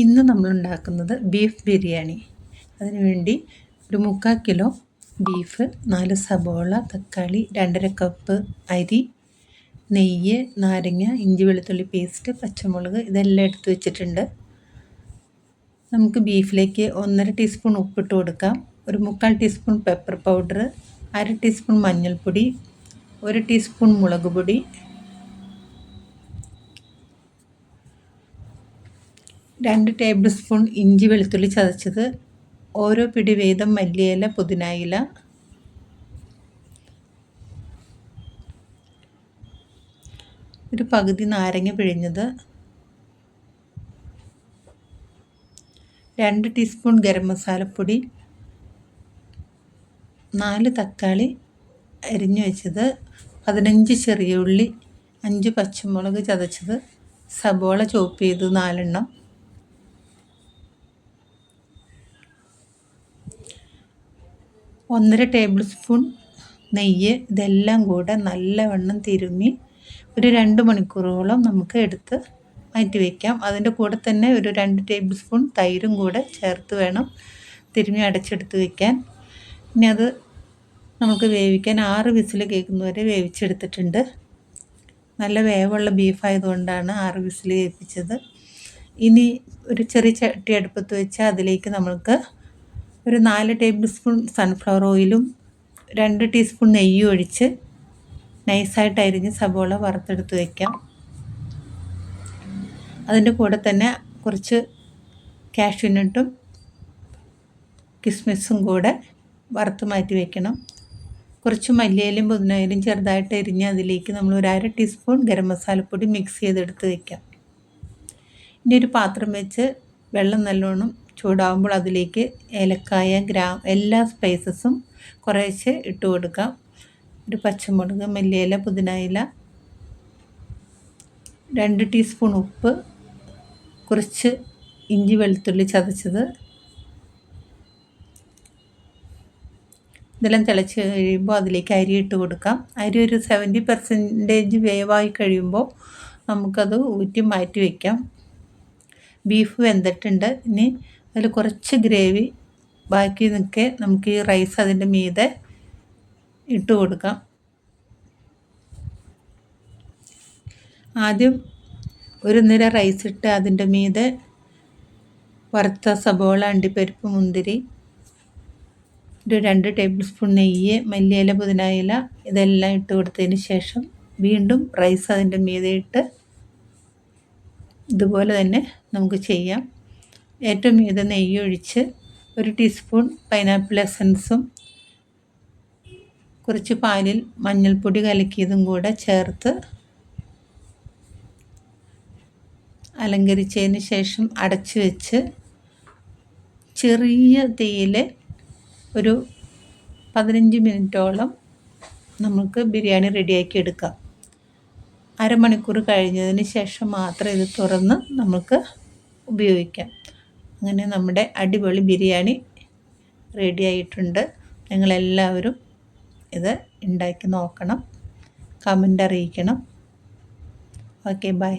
ഇന്ന് നമ്മൾ ഉണ്ടാക്കുന്നത് ബീഫ് ബിരിയാണി. അതിനുവേണ്ടി ഒരു മുക്കാൽ കിലോ ബീഫ് നാല് സബോള തക്കാളി രണ്ടര കപ്പ് അരി നെയ്യ് നാരങ്ങ ഇഞ്ചി വെളുത്തുള്ളി പേസ്റ്റ് പച്ചമുളക് ഇതെല്ലാം എടുത്തു വെച്ചിട്ടുണ്ട്. നമുക്ക് ബീഫിലേക്ക് ഒന്നര ടീസ്പൂൺ ഉപ്പിട്ട് കൊടുക്കാം. ഒരു മുക്കാൽ ടീസ്പൂൺ പെപ്പർ പൗഡർ അര ടീസ്പൂൺ മഞ്ഞൾപ്പൊടി ഒരു ടീസ്പൂൺ മുളക് പൊടി രണ്ട് ടേബിൾ സ്പൂൺ ഇഞ്ചി വെളുത്തുള്ളി ചതച്ചത് ഓരോ പിടി വേദം മല്ലിയില പുതിനായില ഒരു പകുതി നാരങ്ങ പിഴിഞ്ഞത് രണ്ട് ടീസ്പൂൺ ഗരം മസാലപ്പൊടി നാല് തക്കാളി അരിഞ്ഞു വെച്ചത് പതിനഞ്ച് ചെറിയ ഉള്ളി അഞ്ച് പച്ചമുളക് ചതച്ചത് സബോള ചോപ്പ് ചെയ്ത് നാലെണ്ണം ഒന്നര ടേബിൾ സ്പൂൺ നെയ്യ് ഇതെല്ലാം കൂടെ നല്ലവണ്ണം തിരുമ്മി ഒരു രണ്ട് മണിക്കൂറോളം നമുക്ക് എടുത്ത് മാറ്റി വയ്ക്കാം അതിന്റെ കൂടെ തന്നെ ഒരു രണ്ട് ടേബിൾ സ്പൂൺ തൈരും കൂടെ ചേർത്ത് വേണം തിരുമ്മി അടച്ചെടുത്ത് വയ്ക്കാൻ ഇനി അത് നമുക്ക് വേവിക്കാൻ ആറ് വിസിൽ കേൾക്കുന്നവരെ വേവിച്ചെടുത്തിട്ടുണ്ട്. നല്ല വേവുള്ള ബീഫായതുകൊണ്ടാണ് ആറ് വിസിൽ കേൾപ്പിച്ചത് ഇനി ഒരു ചെറിയ ചട്ടി അടുപ്പത്ത് വെച്ചാൽ അതിലേക്ക് നമ്മൾക്ക് ഒരു നാല് ടേബിൾ സ്പൂൺ സൺഫ്ലവർ ഓയിലും രണ്ട് ടീസ്പൂൺ നെയ്യും ഒഴിച്ച് നൈസായിട്ട് അരിഞ്ഞ് സബോള വറുത്തെടുത്ത് വയ്ക്കാം അതിന്റെ കൂടെ തന്നെ കുറച്ച് കാഷ്യൂനട്ടും കിസ്മിസും കൂടെ വറുത്ത് മാറ്റി വയ്ക്കണം കുറച്ച് മല്ലിയിലും പുതിനയിലും ചെറുതായിട്ട് എരിഞ്ഞ് അതിലേക്ക് നമ്മൾ ഒരു അര ടീസ്പൂൺ ഗരം മസാലപ്പൊടി മിക്സ് ചെയ്തെടുത്ത് വയ്ക്കാം ഇനി ഒരു പാത്രം വെച്ച് വെള്ളം നല്ലോണം ചൂടാകുമ്പോൾ അതിലേക്ക് ഏലക്കായ ഗ്രാം എല്ലാ സ്പൈസസും കുറേശ്ശെ ഇട്ട് കൊടുക്കാം. ഒരു പച്ചമുളക് മല്ലിയില പുതിനയില രണ്ട് ടീസ്പൂൺ ഉപ്പ് കുറച്ച് ഇഞ്ചി വെളുത്തുള്ളി ചതച്ചത്. ഇതെല്ലാം തിളച്ച് കഴിയുമ്പോൾ അതിലേക്ക് അരി ഇട്ട് കൊടുക്കാം. അരി ഒരു സെവന്റി പെർസെന്റേജ് വേവായി കഴിയുമ്പോൾ നമുക്കത് ഊറ്റി മാറ്റി വയ്ക്കാം ബീഫ് വെന്തിട്ടുണ്ട്. ഇനി അതിൽ കുറച്ച് ഗ്രേവി ബാക്കി നിൽക്കെ നമുക്ക് ഈ റൈസ് അതിന്റെ മീതെ ഇട്ട് കൊടുക്കാം. ആദ്യം ഒരു നിര റൈസ് ഇട്ട് അതിന്റെ മീതെ വറുത്ത സബോള അണ്ടിപ്പരിപ്പ് മുന്തിരി ഒരു രണ്ട് ടേബിൾ സ്പൂൺ നെയ്യ് മല്ലിയില പുതിനായില ഇതെല്ലാം ഇട്ട് കൊടുത്തതിന് ശേഷം വീണ്ടും റൈസ് അതിന്റെ മീതെ ഇട്ട് ഇതുപോലെ തന്നെ നമുക്ക് ചെയ്യാം. ഏറ്റവും മീതെ നെയ്യ് ഒഴിച്ച് ഒരു ടീസ്പൂൺ പൈനാപ്പിൾ എസൻസും കുറച്ച് പാലിൽ മഞ്ഞൾപ്പൊടി കലക്കിയതും കൂടെ ചേർത്ത് അലങ്കരിച്ചതിന് ശേഷം അടച്ചു വെച്ച് ചെറിയ തീയിൽ ഒരു പതിനഞ്ച് മിനിറ്റോളം നമുക്ക് ബിരിയാണി റെഡിയാക്കി എടുക്കാം. അരമണിക്കൂർ കഴിഞ്ഞതിന് ശേഷം മാത്രം ഇത് തുറന്ന് നമുക്ക് ഉപയോഗിക്കാം. അങ്ങനെ നമ്മുടെ അടിപൊളി ബിരിയാണി റെഡി ആയിട്ടുണ്ട്. നിങ്ങളെല്ലാവരും ഇത് ഉണ്ടാക്കി നോക്കണം. കമന്റ് അറിയിക്കണം. Okay bye